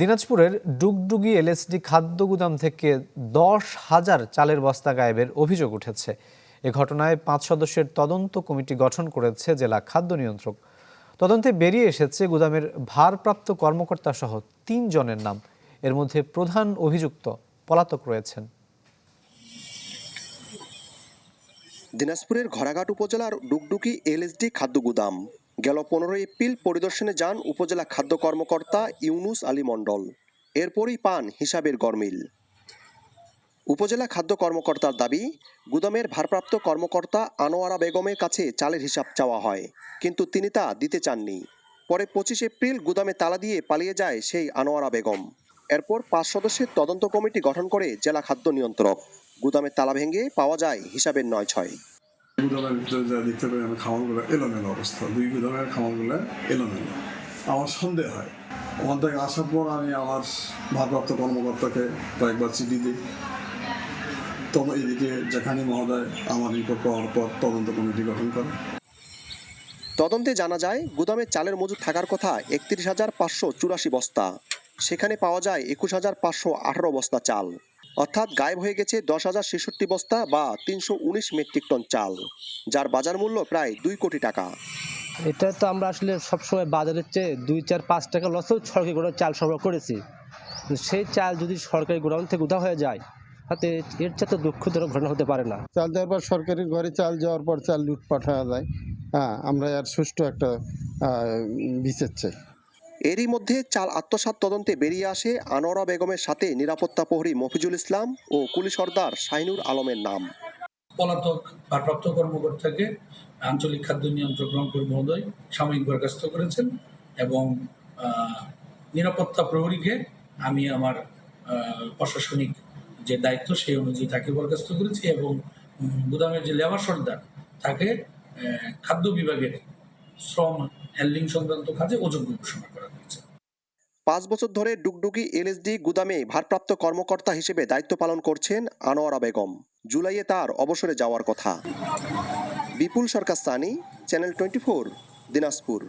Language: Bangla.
দিনাজপুরের ডুগডুগি এলএসডি খাদ্য গুদাম থেকে দশ হাজার চালের বস্তা গায়েবের অভিযোগ উঠেছে। এ ঘটনায় পাঁচ সদস্যের তদন্ত কমিটি গঠন করেছে জেলা খাদ্য নিয়ন্ত্রক। তদন্তে বেরিয়ে এসেছে গুদামের ভারপ্রাপ্ত কর্মকর্তা সহ তিন জনের নাম। এর মধ্যে প্রধান অভিযুক্ত পলাতক রয়েছেন। দিনাজপুরের ঘোড়াঘাট উপজেলার ডুগডুকি এলএসডি খাদ্য গুদাম। গেল পনেরোই এপ্রিল পরিদর্শনে যান উপজেলা খাদ্য কর্মকর্তা ইউনুস আলী মণ্ডল। এরপরই পান হিসাবের গরমিল। উপজেলা খাদ্য কর্মকর্তার দাবি, গুদামের ভারপ্রাপ্ত কর্মকর্তা আনোয়ারা বেগমের কাছে চালের হিসাব চাওয়া হয়, কিন্তু তিনি তা দিতে চাননি। পরে পঁচিশ এপ্রিল গুদামে তালা দিয়ে পালিয়ে যায় সেই আনোয়ারা বেগম। এরপর পাঁচ সদস্যের তদন্ত কমিটি গঠন করে জেলা খাদ্য নিয়ন্ত্রক। গুদামের তালা ভেঙে পাওয়া যায় হিসাবের নয় ছয় গুদামের ভিতরে যা দেখতে পাই, আমি খামারগুলো এলোমেলো অবস্থা। দুই গুদামের খামারগুলো এলোমেলো। আমার সন্দেহ হয়। ওখান থেকে আসার পর আমি আমার ভারপ্রাপ্ত কর্মকর্তাকে কয়েকবার চিঠি দিই। তবে এদিকে যেখানে মহোদয় আমার রিপোর্ট পাওয়ার পর তদন্ত কমিটি গঠন করে। তদন্তে জানা যায়, গুদামে চালের মজুদ থাকার কথা একত্রিশ হাজার পাঁচশো চুরাশি বস্তা। সেখানে পাওয়া যায় একুশ হাজার পাঁচশো আঠারো বস্তা চাল। অর্থাৎ গায়েব হয়ে গেছে দশ হাজার ছেষট্টি বস্তা বা তিনশো উনিশ মেট্রিক টন চাল যার বাজার মূল্য প্রায় দুই কোটি টাকা। এটা তো আমরা আসলে সবসময় বাজারের চেয়ে দুই চার পাঁচ টাকা লসেও সরকারি গোডাউন চাল সরবরাহ করেছি। সেই চাল যদি সরকারি গোডাউন থেকে উঠা হয়ে যায় তাতে এর চেয়ে তো দুঃখজনক ঘটনা হতে পারে না। চাল দেওয়ার পর সরকারি ঘরে চাল যাওয়ার পর চাল লুটপাট হয়ে যায়। হ্যাঁ আমরা আর সুষ্ঠু একটা বিচার চাই। এরই মধ্যে চাল আত্মসাত তদন্তে বেরিয়ে আসে আনোয়ারা বেগমের সাথে নিরাপত্তা প্রহরী মফিজুল ইসলাম ও কুলি সর্দার শাহিনুর আলমের নাম। পলাতক ভারপ্রাপ্ত কর্মকর্তাকে আঞ্চলিক খাদ্য নিয়ন্ত্রক রংপুর মহোদয় সাময়িক বরখাস্ত করেছেন এবং নিরাপত্তা প্রহরীকে আমি আমার প্রশাসনিক যে দায়িত্ব সেই অনুযায়ী তাকে বরখাস্ত করেছি এবং গুদামের যে লেবার সর্দার তাকে খাদ্য বিভাগের শ্রম হ্যান্ডলিং সংক্রান্ত কাজে অযোগ্য ঘোষণা পাঁচ বছর ধরে ডুগডুগি এলএসডি গুদামে ভারপ্রাপ্ত কর্মকর্তা হিসেবে দায়িত্ব পালন করছেন আনোয়ারা বেগম। জুলাইয়ে তার অবসরে যাওয়ার কথা। Bipul Sarkar Sunny, channel twenty four, Dinajpur.